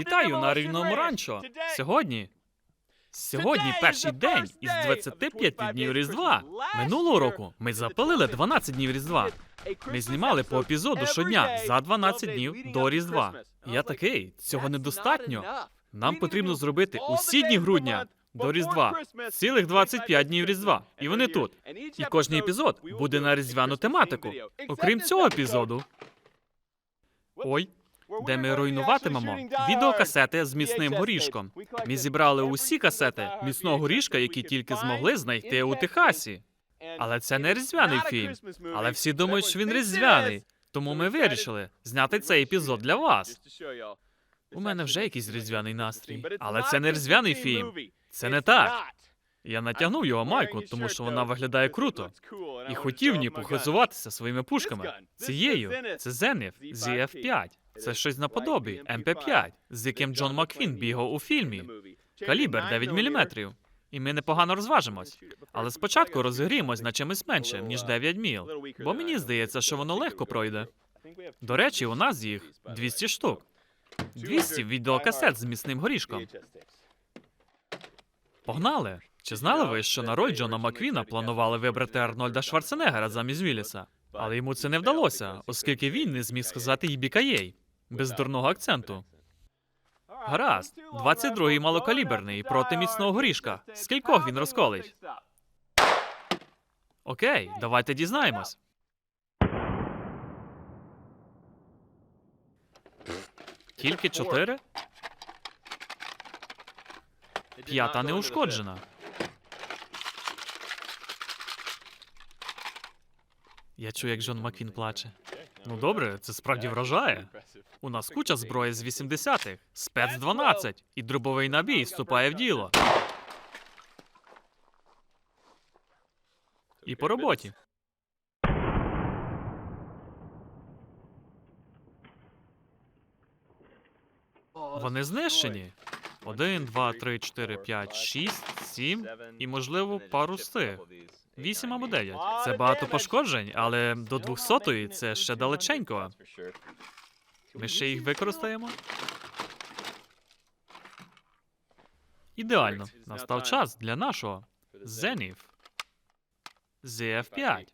Вітаю на рівному ранчо. Сьогодні. Сьогодні перший день із 25 днів Різдва. Минулого року ми запалили 12 днів Різдва. Ми знімали по епізоду щодня за 12 днів до Різдва. Я такий, цього недостатньо. Нам потрібно зробити усі дні грудня до Різдва. Цілих 25 днів Різдва. І вони тут. І кожний епізод буде на різдвяну тематику. Окрім цього епізоду. Ой, де ми руйнуватимемо відеокасети з міцним горішком. Ми зібрали усі касети міцного горішка, які тільки змогли знайти у Техасі. Але це не різдвяний фільм. Але всі думають, що він різдвяний. Тому ми вирішили зняти цей епізод для вас. У мене вже якийсь різдвяний настрій, але це не різдвяний фільм. Це не так. Я натягнув його майку, тому що вона виглядає круто. І хотів ні похизуватися своїми пушками. Цією це Зенів ZF-5. Це щось наподобі МП-5, з яким Джон Маквін бігав у фільмі. Калібр 9 мм. І ми непогано розважимось. Але спочатку розігріємось на чимось меншим, ніж 9 міл. Бо мені здається, що воно легко пройде. До речі, у нас їх 200 штук. 200 відеокасет з міцним горішком. Погнали! Чи знали ви, що на роль Джона Маквіна планували вибрати Арнольда Шварценеггера замість Вілліса? Але йому це не вдалося, оскільки він не зміг сказати їбікаєй без дурного акценту. Гаразд, 22-й малокаліберний проти міцного горішка. Скількох він розколить? Окей, давайте дізнаємось. Тільки чотири? П'ята не ушкоджена. Я чую, як Джон Маквін плаче. Ну добре, це справді вражає. У нас куча зброї з 80-х, спец 12 і дробовий набій вступає в діло. І по роботі. Вони знищені. Один, два, три, чотири, п'ять, шість, сім і, можливо, пару з тих. Вісім або дев'ять. Це багато пошкоджень, але до 200-ї це ще далеченько. Ми ще їх використаємо. Ідеально. Настав час для нашого Зенів. ZF-5.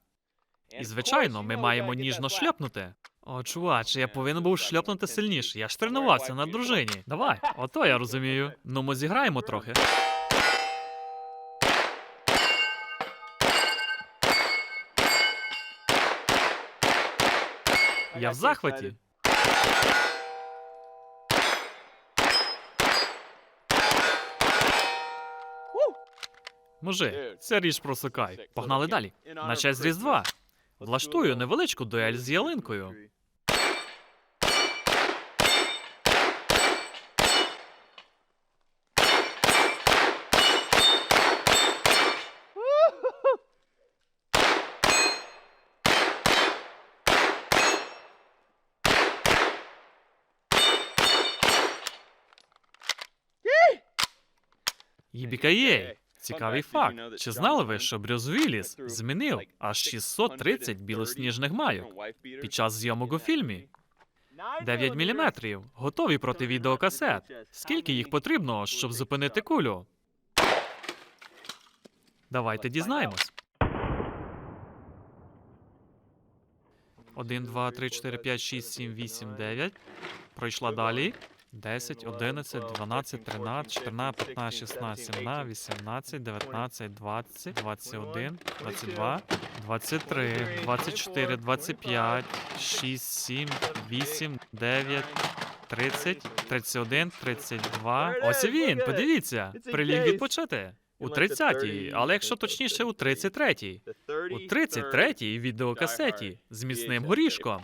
І, звичайно, ми маємо ніжно шльопнути. О, чуваче, я повинен був шльопнути сильніше. Я ж тренувався на дружині. Давай, ото я розумію. Ну, ми зіграємо трохи. Я в захваті. Мужи, це річ просикай. Погнали далі. На честь Різдва. Влаштую невеличку дуель з ялинкою. Їбікає. Цікавий факт. Чи знали ви, що Брюс Вілліс змінив аж 630 білосніжних майок під час зйомок у фільмі? 9 мм. Готові проти відеокасет. Скільки їх потрібно, щоб зупинити кулю? Давайте дізнаємось. 1, 2, 3, 4, 5, 6, 7, 8, 9. Пройшла далі. 10, 11, 12, 13, 14, 15, 16, 17, 18, 19, 20, 21, 22, 23, 24, 25, 6, 7, 8, 9, 30, 31, 32. Ось він, подивіться. Приліг відпочити. У 30-й, але якщо точніше, у 33-й. У 33-й відеокасеті з міцним горішком.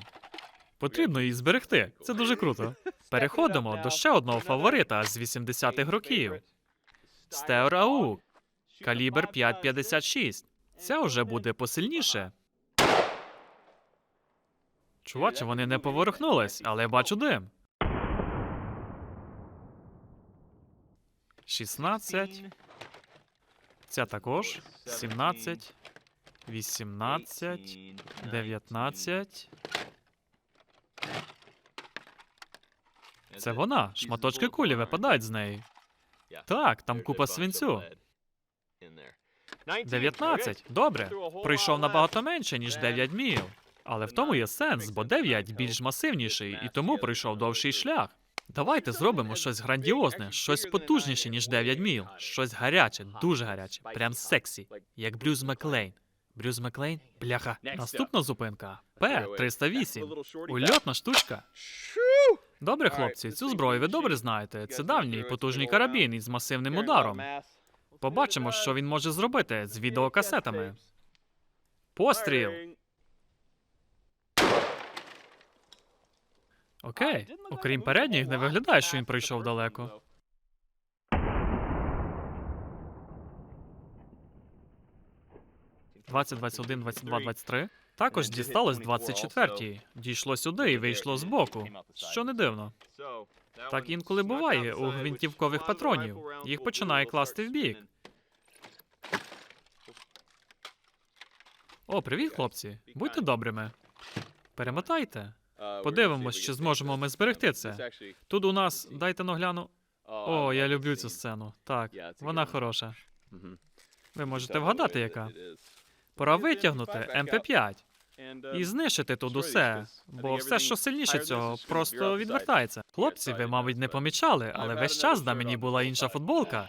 Потрібно її зберегти. Це дуже круто. Переходимо до ще одного фаворита з 80-х років. Стеор АУК. Калібр 5,56. Це вже буде посильніше. Чуваче, вони не поворухнулись, але бачу дим. 16. Ця також. 17. 18. 19. Це вона. Шматочки кулі випадають з неї. Так, там купа свинцю. 19. Добре. Пройшов набагато менше, ніж 9 міль. Але в тому є сенс, бо 9 більш масивніший, і тому пройшов довший шлях. Давайте зробимо щось грандіозне, щось потужніше, ніж 9 міл. Щось гаряче, дуже гаряче, прям сексі, як Брюс Маклейн. Брюс Маклейн? Бляха. Наступна зупинка. П 308. Ульотна штучка. Добре, хлопці, цю зброю ви добре знаєте. Це давній потужний карабін із масивним ударом. Побачимо, що він може зробити з відеокасетами. Постріл. Окей. Окрім передніх, не виглядає, що він пройшов далеко. Двадцять, двадцять один, двадцять два, двадцять три. Також дісталось 24-й. Дійшло сюди і вийшло збоку. Що не дивно. Так інколи буває у гвинтівкових патронів. Їх починає класти в бік. О, привіт, хлопці. Будьте добрими. Перемотайте. Подивимось, чи зможемо ми зберегти це. Тут у нас, дайте нагляну. О, я люблю цю сцену. Так, вона хороша. Ви можете вгадати, яка. Пора витягнути МП5 і знищити тут усе, бо все, що сильніше цього, просто відвертається. Хлопці, ви, мабуть, не помічали, але весь час на мені була інша футболка.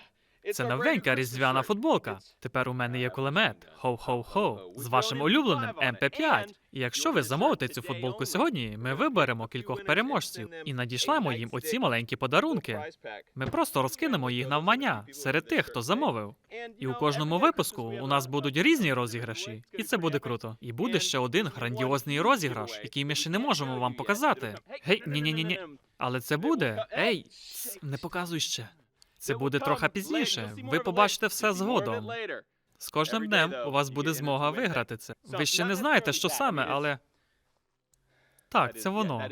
Це новенька різдвяна футболка. Тепер у мене є кулемет. Хоу-хоу-хоу. З вашим улюбленим МП5. Якщо ви замовите цю футболку сьогодні, ми виберемо кількох переможців і надішлемо їм оці маленькі подарунки. Ми просто розкинемо їх навмання серед тих, хто замовив. І у кожному випуску у нас будуть різні розіграші, і це буде круто. І буде ще один грандіозний розіграш, який ми ще не можемо вам показати. Гей, ні, ні, ні, ні. Але це буде. Ей, не показуй ще. Це буде трохи пізніше. Ви побачите все згодом. З кожним днем у вас буде змога виграти це. Ви ще не знаєте, що саме, але так, це воно.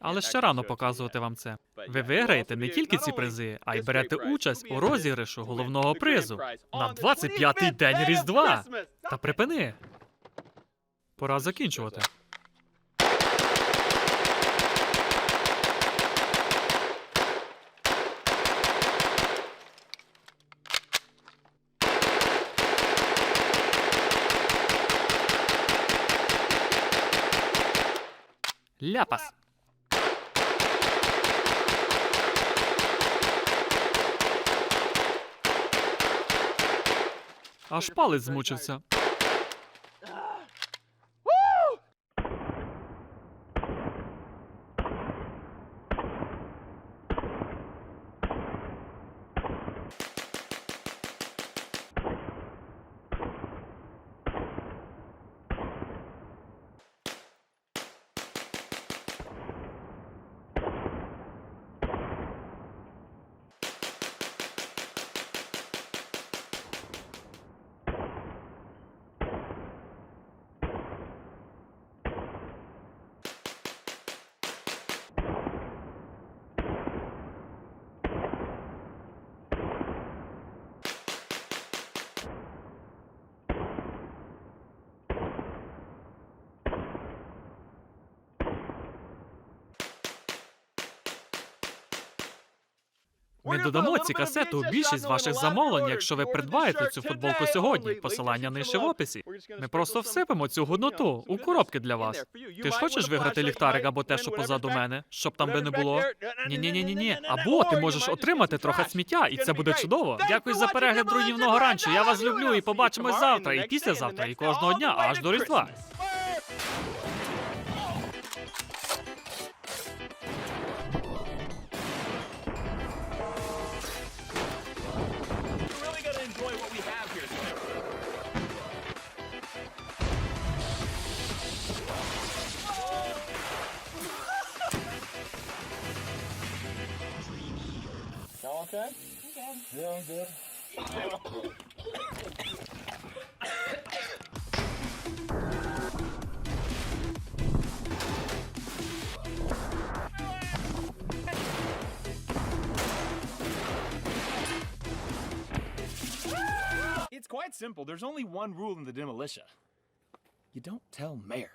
Але ще рано показувати вам це. Ви виграєте не тільки ці призи, а й берете участь у розіграшу головного призу на 25-й день Різдва. Та припини. Пора закінчувати. Ляпас. Аж палець змучився. Ми додамо ці касети у більшість ваших замовлень, якщо ви придбаєте цю футболку сьогодні. Посилання нижче в описі. Ми просто всипемо цю гудноту у коробки для вас. Ти ж хочеш виграти ліхтарик або те, що позаду мене, щоб там би не було? Ні, ні, ні, ні, ні. Або ти можеш отримати трохи сміття, і це буде чудово. Дякую за перегляд руйнівного ранчо. Я вас люблю і побачимось завтра, і післязавтра, і кожного дня, аж до Різдва. It's quite simple. There's only one rule in the demolition. You don't tell mayor.